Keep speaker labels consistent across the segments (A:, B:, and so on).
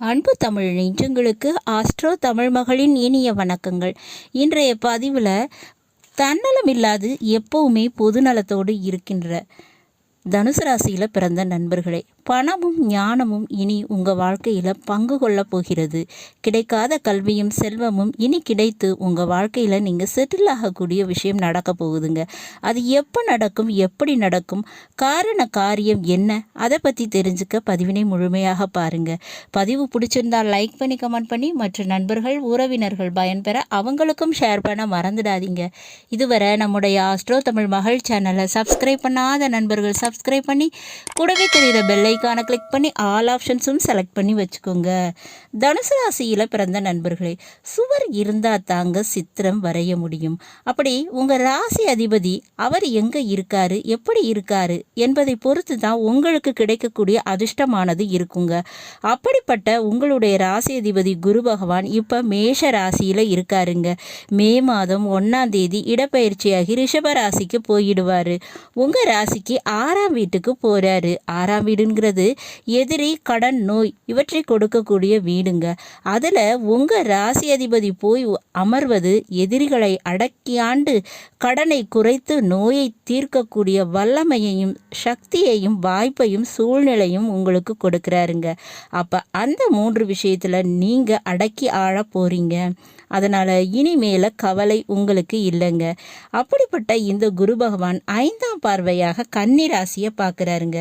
A: அன்பு தமிழ் நெஞ்சங்களுக்கு ஆஸ்ட்ரோ தமிழ் மகளின் இனிய வணக்கங்கள். இன்றைய பதிவில் தன்னலம் இல்லாது எப்பவுமே பொதுநலத்தோடு இருக்கின்ற தனுசு ராசியில் பிறந்த நண்பர்களே. பணமும் ஞானமும் இனி உங்கள் வாழ்க்கையில் பங்கு கொள்ளப் போகிறது. கிடைக்காத கல்வியும் செல்வமும் இனி கிடைத்து உங்கள் வாழ்க்கையில் நீங்கள் செட்டில் ஆகக்கூடிய விஷயம் நடக்க போகுதுங்க. அது எப்போ நடக்கும் எப்படி நடக்கும் காரண காரியம் என்ன அதை பற்றி தெரிஞ்சுக்க பதிவினை முழுமையாக பாருங்கள் பதிவு பிடிச்சிருந்தால் லைக் பண்ணி கமெண்ட் பண்ணி மற்ற நண்பர்கள் உறவினர்கள் பயன்பெற அவங்களுக்கும் ஷேர் பண்ண மறந்துடாதீங்க. இதுவரை நம்முடைய ஆஸ்ட்ரோ தமிழ் மகள் சேனலை சப்ஸ்கிரைப் பண்ணாத நண்பர்கள் சப்ஸ்கிரைப் பண்ணி கூடவே தெரிகிற பெல்லை ஐக்கானை கிளிக் பண்ணி ஆல் ஆப்ஷன்ஸும் செலக்ட் பண்ணி வச்சுக்கோங்க. தனுசு ராசியில் பிறந்த நண்பர்களே சுவர் இருந்தால் தாங்க சித்திரம் வரைய முடியும். அப்படி உங்கள் ராசி அதிபதி அவர் எங்கே இருக்காரு எப்படி இருக்காரு என்பதை பொறுத்து தான் உங்களுக்கு கிடைக்கக்கூடிய அதிர்ஷ்டமானது இருக்குங்க. அப்படிப்பட்ட உங்களுடைய ராசி அதிபதி குரு பகவான் இப்போ மேஷ ராசியில் இருக்காருங்க. மே மாதம் ஒன்றாம் தேதி இடப்பெயர்ச்சியாகி ரிஷப ராசிக்கு போயிடுவார். உங்கள் ராசிக்கு ஆறாம் வீட்டுக்கு போகிறாரு ஆறாம் வீடுங்கிற அப்படிங்கிறது எதிரி கடன் நோய் இவற்றை கொடுக்கக்கூடிய வீடுங்க. அதில் உங்கள் ராசி அதிபதி போய் அமர்வது எதிரிகளை அடக்கியாண்டு கடனை குறைத்து நோயை தீர்க்கக்கூடிய வல்லமையையும் சக்தியையும் வாய்ப்பையும் சூழ்நிலையும் உங்களுக்கு கொடுக்குறாருங்க. அப்போ அந்த மூன்று விஷயத்தில் நீங்கள் அடக்கி ஆழ போகிறீங்க அதனால் இனிமேல கவலை உங்களுக்கு இல்லைங்க. அப்படிப்பட்ட இந்த குரு பகவான் ஐந்தாம் பார்வையாக கன்னி ராசியை பார்க்குறாருங்க.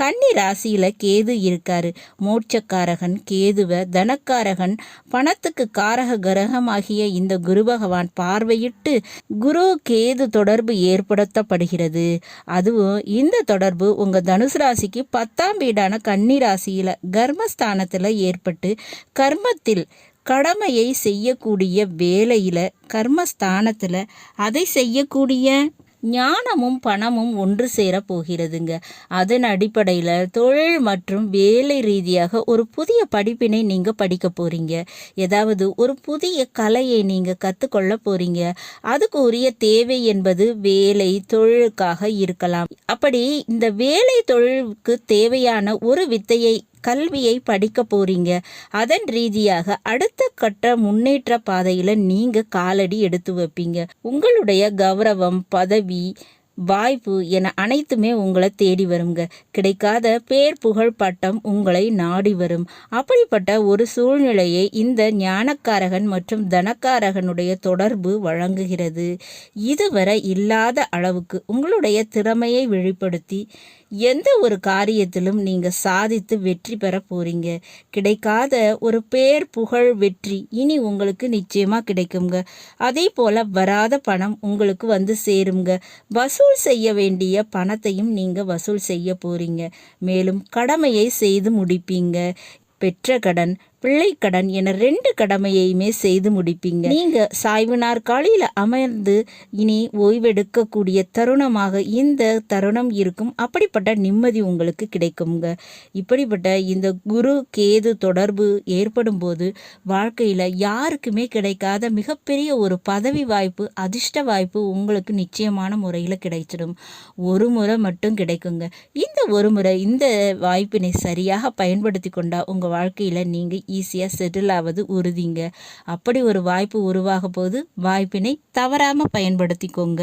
A: கன்னி ராசி ராசியில் கேது இருக்காரு. மோட்சக்காரகன் கேதுவ தனக்காரகன் பணத்துக்கு காரக கிரகமாகிய இந்த குரு பகவான் பார்வையிட்டு குரு கேது தொடர்பு ஏற்படுத்தப்படுகிறது. அதுவும் இந்த தொடர்பு உங்கள் தனுசு ராசிக்கு பத்தாம் வீடான கன்னி ராசியில் கர்மஸ்தானத்தில் ஏற்பட்டு கர்மத்தில் கடமையை செய்யக்கூடிய வேலையில் கர்மஸ்தானத்தில் அதை செய்யக்கூடிய ஞானமும் பணமும் ஒன்று சேர போகிறதுங்க அதன் அடிப்படையில் தொழில் மற்றும் வேலை ரீதியாக ஒரு புதிய படிப்பினை நீங்கள் படிக்க போகிறீங்க ஏதாவது ஒரு புதிய கலையை நீங்கள் கற்றுக்கொள்ள போகிறீங்க அதுக்கு உரிய தேவை என்பது வேலை தொழிலுக்காக இருக்கலாம். அப்படி இந்த வேலை தொழிலுக்கு தேவையான ஒரு வித்தையை கல்வியை படிக்க போறீங்க. அதன் ரீதியாக அடுத்த கட்ட முன்னேற்ற பாதையில் நீங்கள் காலடி எடுத்து வைப்பீங்க. உங்களுடைய கௌரவம் பதவி வாய்ப்பு என அனைத்துமே உங்களை தேடி வருங்க. கிடைக்காத பேர் புகழ் பட்டம் உங்களை நாடி வரும். அப்படிப்பட்ட ஒரு சூழ்நிலையை இந்த ஞானக்காரகன் மற்றும் தனக்காரகனுடைய தொடர்பு வழங்குகிறது. இதுவரை இல்லாத அளவுக்கு உங்களுடைய திறமையை வெளிப்படுத்தி எந்த ஒரு காரியத்திலும் நீங்கள் சாதித்து வெற்றி பெற போறீங்க. கிடைக்காத ஒரு பேர் புகழ் வெற்றி இனி உங்களுக்கு நிச்சயமாக கிடைக்குங்க. அதே போல் வராத பணம் உங்களுக்கு வந்து சேருங்க. வசூல் வசூல் செய்ய வேண்டிய பணத்தையும் நீங்கள் வசூல் செய்ய போறீங்க. மேலும் கடமையை செய்து முடிப்பீங்க. பெற்ற கடன் பிள்ளைக்கடன் என ரெண்டு கடமையையுமே செய்து முடிப்பீங்க. நீங்க சாய்வு நாற்காலியில் அமர்ந்து இனி ஓய்வெடுக்கக்கூடிய தருணமாக இந்த தருணம் இருக்கும். அப்படிப்பட்ட நிம்மதி உங்களுக்கு கிடைக்குங்க. இப்படிப்பட்ட இந்த குரு கேது தொடர்பு ஏற்படும் போது வாழ்க்கையில் யாருக்குமே கிடைக்காத மிகப்பெரிய ஒரு பதவி வாய்ப்பு அதிர்ஷ்ட வாய்ப்பு உங்களுக்கு நிச்சயமான முறையில் கிடைச்சிடும். ஒரு முறை மட்டும் கிடைக்குங்க. இந்த ஒரு முறை இந்த வாய்ப்பினை சரியாக பயன்படுத்தி கொண்டா உங்கள் வாழ்க்கையில் நீங்கள் ஈஸியாக செட்டில் ஆவது உறுதிங்க. அப்படி ஒரு வாய்ப்பு உருவாக போது வாய்ப்பினை தவறாமல் பயன்படுத்திக்கோங்க.